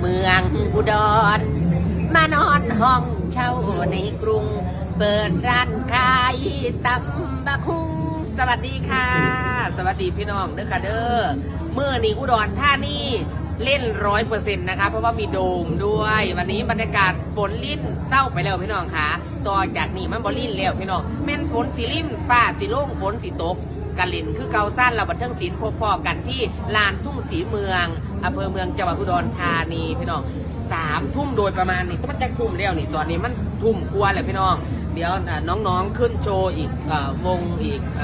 เมืองอุดร มานอนห้องเช่าในกรุง เปิดร้านขายตำบะคุงสวัสดีค่ะ สวัสดีพี่น้องเด้อค่ะเด้อเมื่อนี้อุดรท่านี่เล่นร้อยเปอร์เซ็นต์นะคะเพราะว่ามีโดมด้วย วันนี้บรรยากาศฝนลิ้นเศร้าไปแล้วพี่น้องคะต่อจากนี้มันบอลลิ้นแล้วพี่น้องแม่นฝนสีลิ้นฟ้าสีโล่งฝนสีตก กะลินคือเกาสั้นเราบันเทิงศิลป์พบพอกันที่ลานทุ่งสีเมืองอำเภอเมืองจังหวัดอุดรธานีพี่น้องสามทุ่มโดยประมาณนี่ก็มันจะทุ่มแล้วนี่ตอนนี้มันทุ่มกลัวาเลยพี่น้อง เดี๋ยวน้องๆขึ้นโชว์อีกอวงอีกอ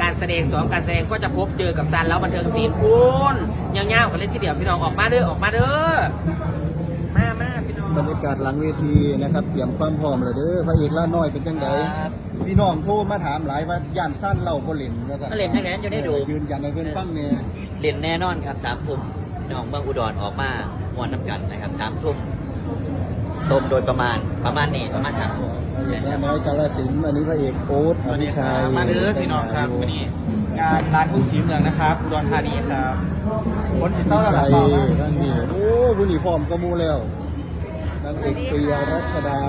การแสดงสองการแสดงก็จะพบเจอกับซันแล้วบันเทิงศิลป์คุณยาวๆกันเลยทีเดียวพี่น้องออกมาเด้อออกมาเด้อ บรรยากาศหลังเวทีนะครับเตรียมความพร้อมเลยเด้อพระเอกล่าน้อยเป็นจังไดครับ พี่น้องโทรมาถามหลายว่าย่านสั้นเล่าบ่เล่นว่าซั่นก็เล่นจังได๋จะได้ดู ยืนยันให้เพิ่นฟังเนี่ยเล่นแน่นอนครับสามทุ่มพี่น้องเมืองอุดรออกมามวนน้ำกันนะครับสามทุ่มต้มโดยประมาณประมาณนี้ประมาณสามทุ่มย่าน้อยกาลสินธุ์อันนี้พระเอกโอ๊ตสวัสดีคชัรับยมาเด้อพี่น้องครับวันนี้งานร้านทุ่งสีเมืองนะครับอุดรธานีครับคนที่เศร้าระดัชับยต่อมา ท่านนี่โอ้ผู้นี้พร้อมก็มูแล้ว นางเอกปรียรัชดา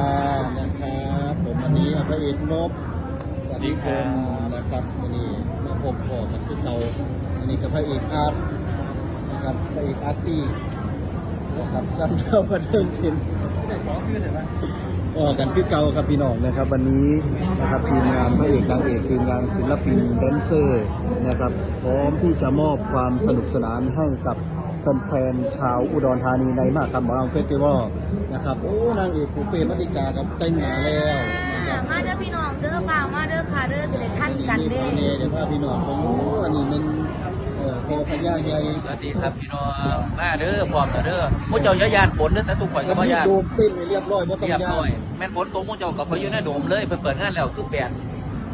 นะครับผมอันนี้พระเอกนพสวัสดีครับนะครับอันนี้มาพบพอกันคือเก่าอันนี้กับพระเอกอาร์ตนะครับพระเอกอาร์ตี้นะครับสั้นเท่าบันเทิงศิลป์ขอชื่อหน่อยว่าก็กันคือเก่าครับพี่น้องนะครับ วันนี้นะครับทีมงานพระเอกนางเอกทีมงานศิลปินแดนเซอร์นะครับพร้อมที่จะมอบความสนุกสนานให้กับ แฟนๆชาวอุดรธานีในมากคำหมอลำเฟสติวัลนะครับโอ้นางเอกปูเป้มัติกาครับแต่งงานแล้วนะครับมาเด้อพี่น้องเด้อเปล่ามาเด้อค่ะเด้อสิได้ทันกันเด้นี่เดี๋ยวพาพี่น้องไปโอ้อันนี้มันเอ่อโคพญาใหญ่สวัสดีครับพี่น้องมาเด้อพร้อมเด้อพวกเจ้าอย่าย่านฝนเด้อแต่ทุกคนก็บ่ย่านโดมเต้นให้เรียบร้อยบ่ต้องเรียบย่าร้อนยแม่นฝนตกพวกเจ้าก็ไปอยู่ในโดมเลยเพิ่นเปิดงานแล้วคือแปด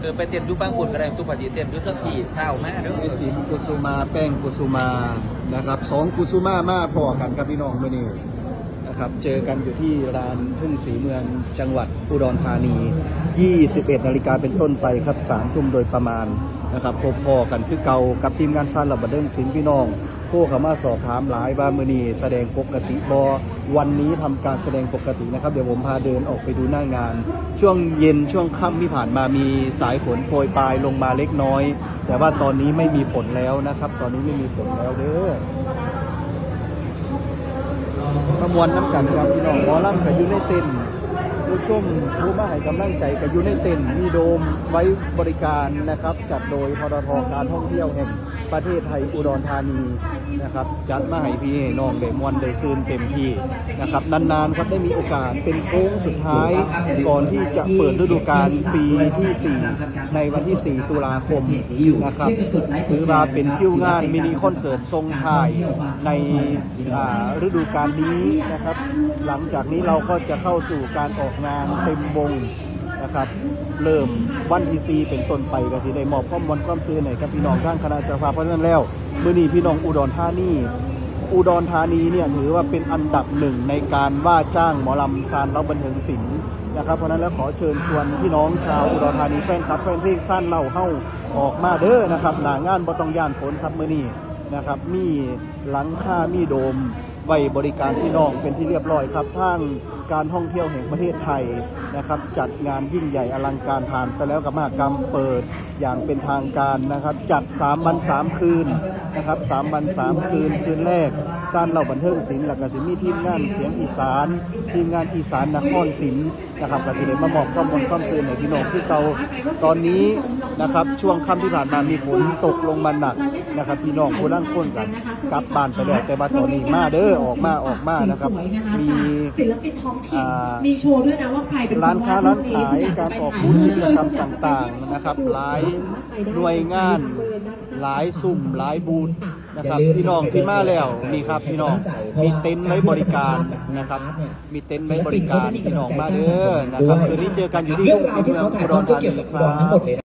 คือไปเต้นอยู่บางบุญก็ได้ทุกปฏิเต้นอยู่เทั้งผีข้าวแม่เด้อไอติมกุสุมาแป้งกุสุมานะครับสองกุสุมามาพอกันครับพี่น้องมื่อนี้นะครับเจอกันอยู่ที่ร้านทุ่งสีเมืองจังหวัดอุดรธานี 21 นาฬิกาเป็นต้นไปครับสามทุ่มโดยประมาณ นะครับพบพอกันคือเก่ากับทีมงานซานหลับเดิงสินพี่น้องพวกเขามาสอบถามหลายว่ามือนีแสดงปกติบอวันนี้ทำการแสดงปกตินะครับ เดี๋ยวผมพาเดินออกไปดูหน้างาน ช่วงเย็นช่วงค่ำที่ผ่านมามีสายฝนโปรยปลายลงมาเล็กน้อย แต่ว่าตอนนี้ไม่มีผลแล้วนะครับ ตอนนี้ไม่มีผลแล้วเด้อขมวนน้ำกันครับพี่น้องหมอลำกับยูไนเต็น ผู้ชมผู้มาให้กำลังใจกับยูไนเต็นมีโดมไว้บริการนะครับ จัดโดยพททการท่องเที่ยวแห่งประเทศไทยอุดรธานีนะครับ จัดมาให้พี่ให้น้องได้มวันได้ซืนเต็มที่นะครับนานๆครับได้มีโอกาสเป็นโค้งสุดท้าย ก่อนที่จะเปิดฤดูกาลปีที่ 4 ในวันที่ 4 ตุลาคมนะครับถือว่าเป็นคิวงานมินิคอนเสิร์ตทรงไทยในฤดูกาลนี้นะครับ หลังจากนี้เราก็จะเข้าสู่การออกงานเต็มวงนะครับ เริ่มวันที่4เป็นต้นไปก็สิได้มอบข้อมูลความซื่อให้กับพี่น้องทางคณะเจ้าภาพเพราะฉะนั้นแล้วเมื้อนี้พี่น้องอุดรธานีอุดรธานีเนี่ยถือว่าเป็นอันดับหนึ่งในการว่าจ้างหมอลำซานเล่าบันเทิงศิลป์นะครับ เพราะนั้นแล้วขอเชิญชวนพี่น้องชาวอุดรธานีแฟนคลับแฟนเพลงสั้นเล่าเฮ้าออกมาเด้อนะครับหนางานบ่ต้องย่านฝนครับเมื้อนี้นะครับ มีหลังคามีโดม ไว้บริการพี่น้องเป็นที่เรียบร้อยครับทางการท่องเที่ยวแห่งประเทศไทยนะครับ จัดงานยิ่งใหญ่อลังการผ่านไปแล้วกับมหากรรมเปิดอย่างเป็นทางการนะครับ จัด 3 วัน 3 คืนนะครับ3วัน 3 คืน คืนแรกสร้างเหล่าบันเทิงศิลป์หลักกสิมีทีมงานเสียงอีสาน ทีมงานอีสานนครศิลป์นะครับกสิเดมามอบข้อมูลข้อมูลในพี่น้องที่เราตอนนี้นะครับช่วงค่ำที่ผ่านมามีฝนตกลงมาหนักนะครับ พี่น้องคนล่างคนกันกลับบ้านไปแล้วแต่ว่าตอนนี้มาเด้อออกมาออกมานะครับมีศิลปินท้องถิ่นอ่ามีโชว์ด้วยนะว่าใครเป็นร้านค้าคร้านวดขายนี้การออกบูธกิจกรรมต่างๆนะครับหลายหน่วยงาน หลายสุ่มหลายบูธ นะครับพี่น้องที่มาแล้วนี่ครับพี่น้องมีเต็นท์ไว้บริการนะครับ มีเต็นท์ไว้บริการพี่น้องมาเด้อนะครับคืนนี้เจอกันอยู่ที่เรื่องราวที่เขาถ่ายทอดก็เกี่ยวกับ